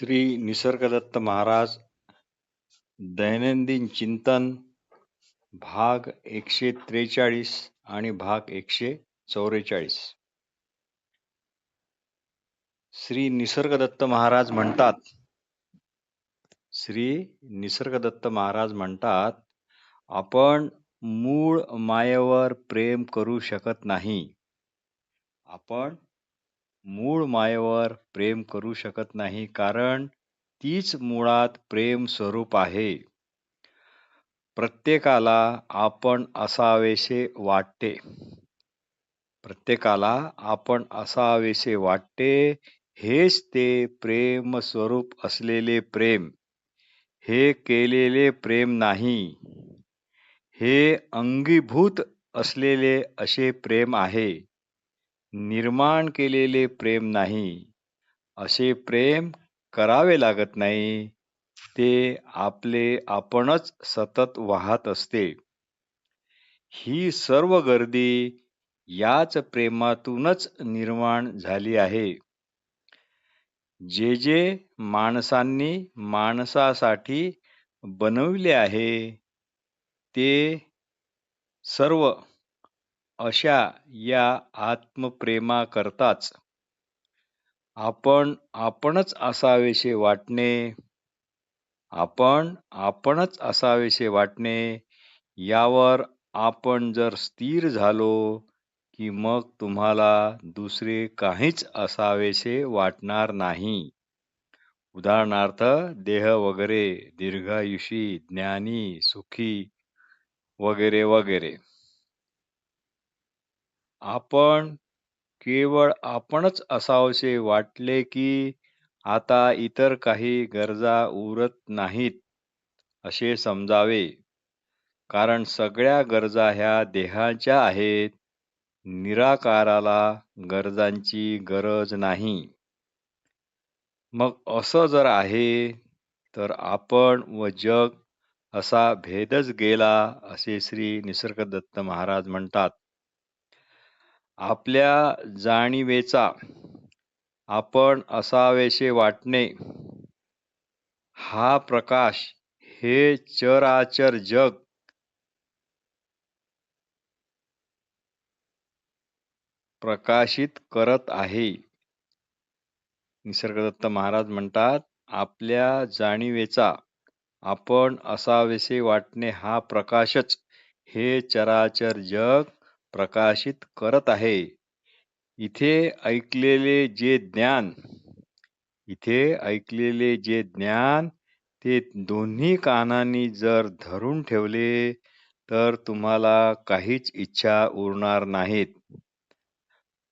श्री निसर्गदत्त महाराज दैनंदिन चिंतन भाग एकशे त्रेचाळीस आणि भाग एकशे चौवेचाळीस श्री निसर्गदत्त महाराज म्हणतात श्री निसर्गदत्त महाराज म्हणतात आपण मूळ मायेवर प्रेम करू शकत नाही. आपण मूळ मायेवर प्रेम करू शकत नाही कारण तीच मुळात प्रेम स्वरूप आहे. प्रत्येकाला आपण असावेसे वाटते. प्रत्येकाला आपण असावेसे वाटते हेच ते प्रेम स्वरूप असलेले प्रेम. हे केलेले प्रेम नाही. हे अंगीभूत असलेले असे प्रेम आहे. निर्माण केलेले प्रेम नाही. असे प्रेम करावे लागत नाही. ते आपले आपणच सतत वाहत असते. ही सर्व गर्दी याच प्रेमातूनच निर्माण झाली आहे. जे जे माणसांनी माणसासाठी बनविले आहे ते सर्व अशा या आत्मप्रेमाकरताच आपण आपणच असावेसे वाटणे. आपण आपणच असावेसे वाटणे. यावर आपण जर स्थिर झालो की मग तुम्हाला दुसरे काहीच असावेसे वाटणार नाही. उदाहरणार्थ देह वगैरे दीर्घायुषी ज्ञानी सुखी वगैरे वगैरे. आपण केवळ आपणच असावसे वाटले की आता इतर काही गरजा उरत नाहीत असे समजावे. कारण सगळ्या गरजा ह्या देहाच्या आहेत निराकाराला गरजांची गरज नाही. मग असं जर आहे तर आपण व जग असा भेदच गेला असे श्री निसर्गदत्त महाराज म्हणतात. आपल्या जाणीवेचा आपण असावेसे वाटणे हा प्रकाश हे चराचर जग प्रकाशित करत आहे. निसर्गदत्त महाराज म्हणतात आपल्या जाणीवेचा आपण असावेसे वाटणे हा प्रकाशच हे चराचर जग प्रकाशित करत आहे. इथे ऐकलेले जे ज्ञान इथे ऐकलेले जे ज्ञान ते दोन्ही कानांनी जर धरून ठेवले तर तुम्हाला काहीच इच्छा उरणार नाहीत.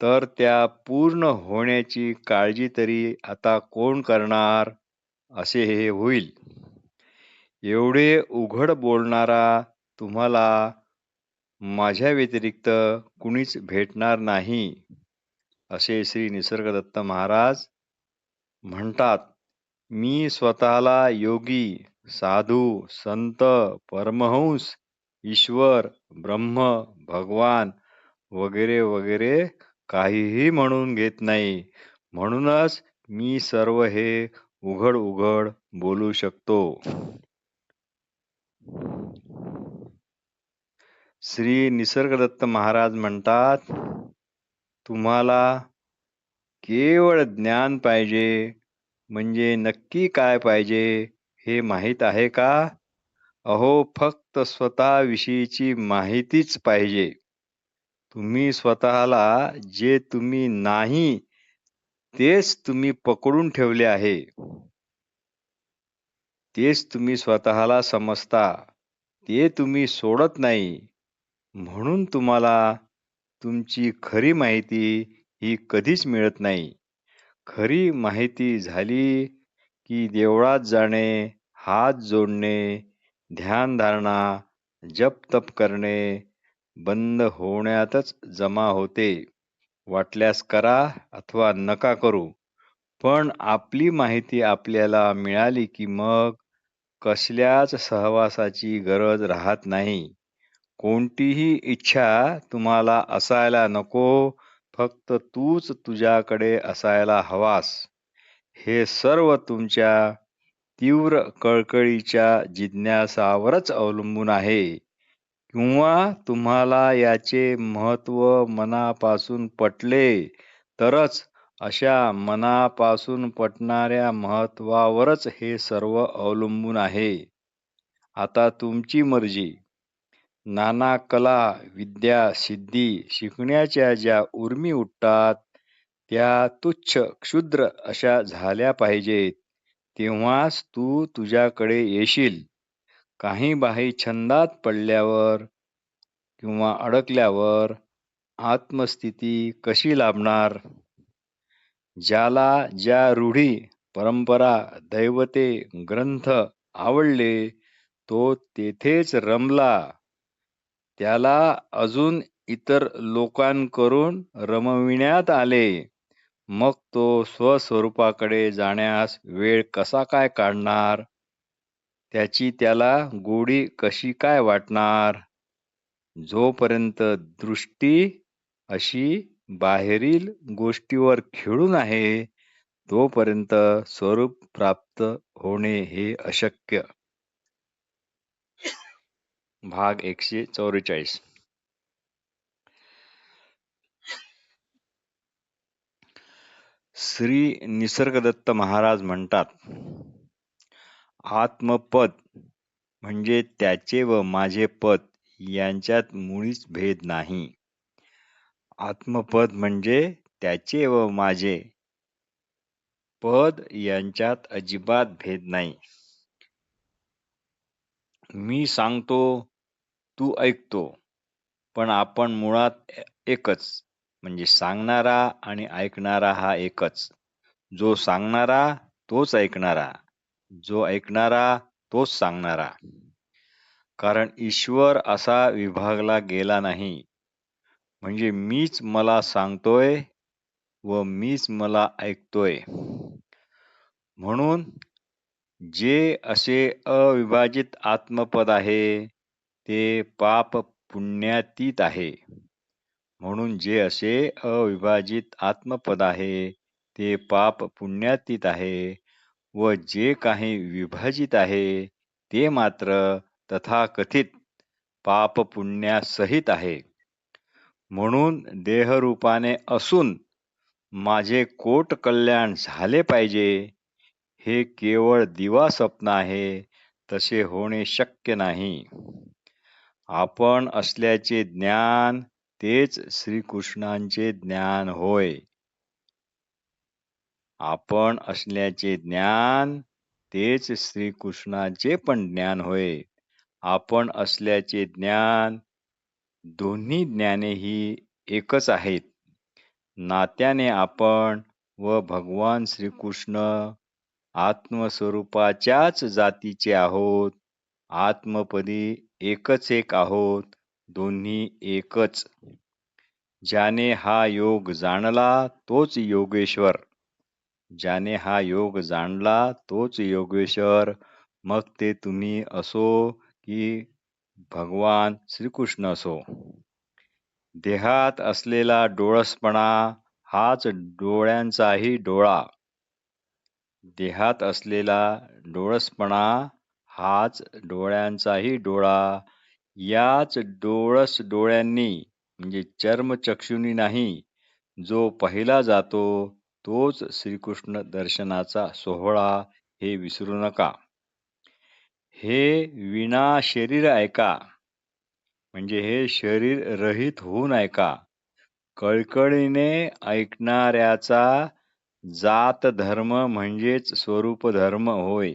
तर त्या पूर्ण होण्याची काळजी तरी आता कोण करणार? असे हे होईल. एवढे उघड बोलणारा तुम्हाला माझ्या व्यतिरिक्त कुणीच भेटणार नाही असे श्री निसर्गदत्त महाराज म्हणतात. मी स्वतःला योगी साधू संत परमहंस ईश्वर ब्रह्म भगवान वगैरे वगैरे काहीही म्हणून घेत नाही. म्हणूनच मी सर्व हे उघड उघड बोलू शकतो. श्री निसर्गदत्त महाराज म्हणतात तुम्हाला केवळ ज्ञान पाहिजे म्हणजे नक्की काय पाहिजे हे माहीत आहे का? अहो फक्त स्वतःविषयीची माहितीच पाहिजे. तुम्ही स्वतःला जे तुम्ही नाही तेच तुम्ही पकडून ठेवले आहे. तेच तुम्ही स्वतःला समजता. ते तुम्ही सोडत नाही. म्हणून तुम्हाला तुमची खरी माहिती ही कधीच मिळत नाही. खरी माहिती झाली की देवळात जाणे हात जोडणे ध्यानधारणा जप तप करणे बंद होण्यातच जमा होते. वाटल्यास करा अथवा नका करू. पण आपली माहिती आपल्याला मिळाली की मग कसल्याच सहवासाची गरज राहत नाही. कोणतीही इच्छा तुम्हाला असायला नको फक्त तूच तुझ्याकडे असायला हवास. हे सर्व तुमच्या तीव्र कळकळीच्या जिज्ञासावरच अवलंबून आहे. किंवा तुम्हाला याचे महत्त्व मनापासून पटले तरच अशा मनापासून पटणाऱ्या महत्त्वावरच हे सर्व अवलंबून आहे. आता तुमची मर्जी. नाना कला विद्या सिद्धी शिकण्याच्या ज्या उर्मी उठतात त्या तुच्छ क्षुद्र अशा झाल्या पाहिजेत. तेव्हाच तू तुझ्याकडे येशील. काही बाही छंदात पडल्यावर किंवा अडकल्यावर आत्मस्थिती कशी लाभणार? ज्याला ज्या रूढी परंपरा दैवते ग्रंथ आवडले तो तेथेच रमला. त्याला अजून इतर लोकांकडून रमविण्यात आले. मग तो स्वस्वरूपाकडे जाण्यास वेळ कसा काय काढणार? त्याची त्याला गोडी कशी काय वाटणार? जोपर्यंत दृष्टी अशी बाहेरील गोष्टीवर खेळून आहे तोपर्यंत स्वरूप प्राप्त होणे हे अशक्य. भाग एकशे चौवेचाळीस. श्री निसर्गदत्त महाराज म्हणतात आत्मपद म्हणजे त्याचे व माझे पद यांच्यात मुळीच भेद नाही. आत्मपद म्हणजे त्याचे व माझे पद यांच्यात अजिबात भेद नाही. मी सांगतो तू ऐकतो. पण आपण मुळात एकच. म्हणजे सांगणारा आणि ऐकणारा हा एकच. जो सांगणारा तोच ऐकणारा. जो ऐकणारा तोच सांगणारा. कारण ईश्वर असा विभागला गेला नाही. म्हणजे मीच मला सांगतोय व मीच मला ऐकतोय. म्हणून जे असे अविभाजित आत्मपद आहे ते पाप पुण्यातीत आहे. म्हणून जे असे अविभाजित आत्मपद आहे ते पाप पुण्यातीत आहे व जे काही विभाजित आहे ते मात्र तथाकथित पाप पुण्यासहित आहे. म्हणून देहरूपाने असून माझे कोट कल्याण झाले पाहिजे हे केवळ दिवा स्वप्न आहे तसे होणे शक्य नाही. आपण असल्याचे ज्ञान तेच श्रीकृष्णांचे ज्ञान होय. आपण असल्याचे ज्ञान तेच श्रीकृष्णाचे पण ज्ञान होय. आपण असल्याचे ज्ञान दोन्ही ज्ञाने ही एकच आहेत. नात्याने आपण व भगवान श्रीकृष्ण आत्मस्वरूपाच्याच जातीचे आहोत. आत्मपदी एकच एक आहोत. दोन्ही एकच. ज्याने हा योग जाणला तोच योगेश्वर. ज्याने हा योग जाणला तोच योगेश्वर. मग ते तुम्ही असो की भगवान श्रीकृष्ण असो. देहात असलेला डोळसपणा हाच डोळ्यांचाही डोळा. देहात असलेला डोळसपणा हाच डोळ्यांचाही डोळा. याच डोळस डोळ्यांनी म्हणजे चर्मचक्षुनी नाही जो पहिला जातो तोच श्रीकृष्ण दर्शनाचा सोहळा हे विसरू नका. हे विना शरीर ऐका म्हणजे हे शरीर रहित होऊन ऐका. कळकळीने ऐकणाऱ्याचा जात धर्म म्हणजेच स्वरूप धर्म होय.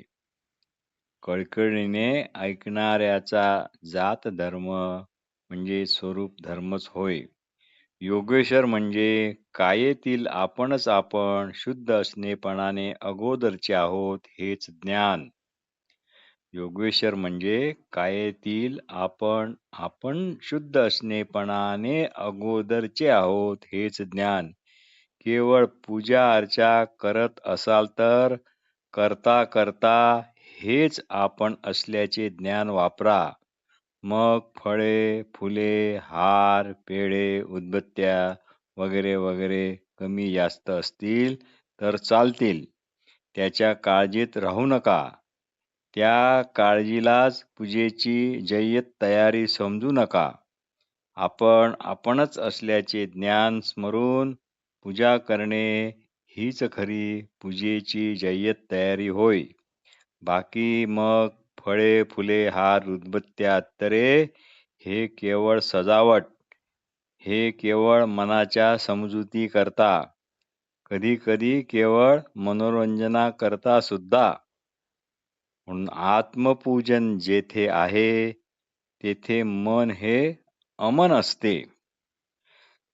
कळकळीने ऐकणाऱ्याचा जात धर्म म्हणजे स्वरूप धर्मच होय. योगेश्वर म्हणजे कायेतील आपणच आपण शुद्ध असणेपणाने अगोदरचे आहोत हेच ज्ञान. योगेश्वर म्हणजे कायेतील आपण आपण शुद्ध असणेपणाने अगोदरचे आहोत हेच ज्ञान. केवळ पूजा अर्चा करत असाल तर करता करता हेच आपण असल्याचे ज्ञान वापरा. मग फळे फुले हार पेढे उदबत्त्या वगैरे वगैरे कमी जास्त असतील तर चालतील. त्याच्या काळजीत राहू नका. त्या काळजीलाच पूजेची जय्यत तयारी समजू नका. आपण आपणच असल्याचे ज्ञान स्मरून पूजा करणे हीच खरी पूजेची जय्यत तयारी होय. बाकी मग फळे फुले हार उदबत्त्या अत्तरे हे केवळ सजावट हे केवळ मनाच्या समजुती करता कधी कधी केवळ मनोरंजना करता सुद्धा. म्हणून आत्मपूजन जेथे आहे तेथे मन हे अमन असते.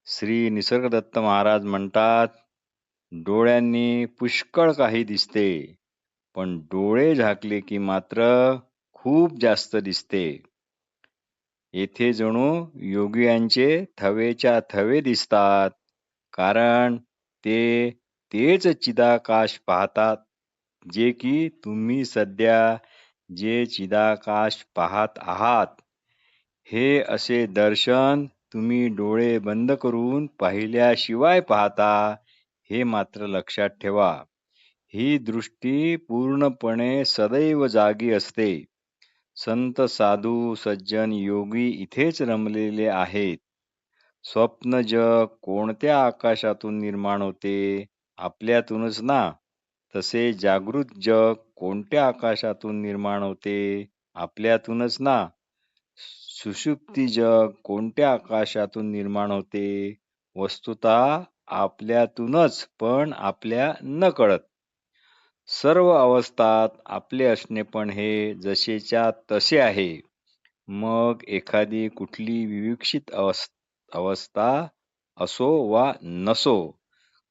श्री निसर्गदत्त महाराज म्हणतात डोळ्यांनी पुष्कळ काही दिसते पण डोळे झाकले की मात्र खूप जास्त दिसते. येथे जणू योगियांचे थवेच्या थवे दिसतात कारण ते तेच चिदाकाश पाहतात जे की तुम्ही सध्या जे चिदाकाश पाहत आहात. हे असे दर्शन तुम्ही डोळे बंद करून पाहिल्याशिवाय पाहता हे मात्र लक्षात ठेवा. ही दृष्टी पूर्णपणे सदैव जागी असते. संत साधू सज्जन योगी इथेच रमलेले आहेत. स्वप्न जग कोणत्या आकाशातून निर्माण होते आपल्यातूनच ना. तसे जागृत जग कोणत्या आकाशातून निर्माण होते आपल्यातूनच ना. सुषुप्ती जग कोणत्या आकाशातून निर्माण होते? वस्तुत आपल्यातूनच पण आपल्या न कळत सर्व अवस्थात आपले असणे पण हे जसेच्या तसे आहे. मग एखादी कुठली विविक्षित अवस्था असो वा नसो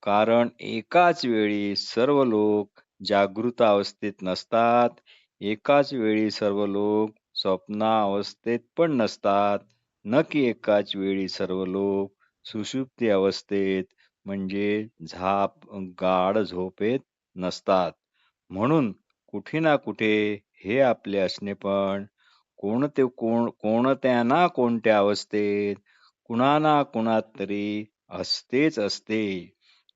कारण एकाच वेळी सर्व लोक जागृत अवस्थेत नसतात एकाच वेळी सर्व लोक स्वप्नावस्थेत पण नसतात. न की एकाच वेळी सर्व लोक सुषुप्ती अवस्थेत म्हणजे झाप गाढ झोपेत नसतात. म्हणून कुठे ना कुठे हे आपले असणे पण कोणते कोण कोणत्या ना कोणत्या अवस्थेत कुणा ना कुणात तरी असतेच असते.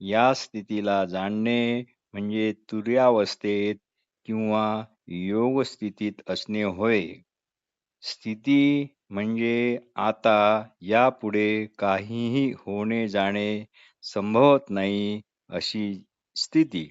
या स्थितीला जाणणे म्हणजे तुर्यावस्थेत किंवा योग स्थितीत असणे होय. स्थिती म्हणजे आता यापुढे काहीही होणे जाणे संभवत नाही अशी स्थिती.